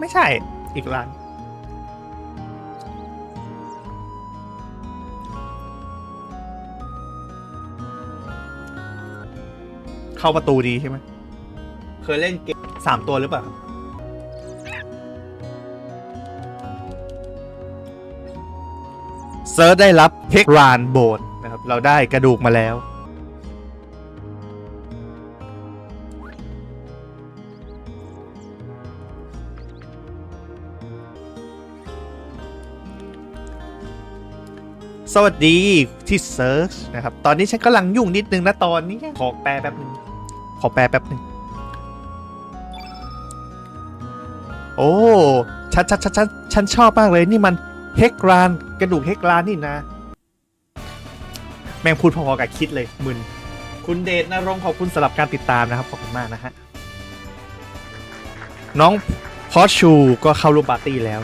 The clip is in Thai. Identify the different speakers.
Speaker 1: ไม่ใช่อีกร้าน เข้าประตูดีใช่ไหม
Speaker 2: เคยเล่นเกม
Speaker 1: สามตัวหรือเปล่า เซิร์ชได้รับเฮกรานโบนนะครับ เราได้กระดูกมาแล้ว สวัสดีที่เซิร์ชนะครับ ตอนนี้ฉันกำลังยุ่งนิดนึงนะตอนนี้ ขอแปลแป๊บนึง ขอแปลแป๊บนึง โอ้ชัดชัดชัดชัดฉันชอบมากเลยนี่มันเฮกรานกระดูกเฮกรานนี่นะ แม่งพูดพอๆกับคิดเลยมึน คุณเดชนรงค์ขอบคุณสำหรับการติดตามนะครับ ขอบคุณมากนะฮะ น้องพอชูก็เข้าร่วมปาร์ตี้แล้ว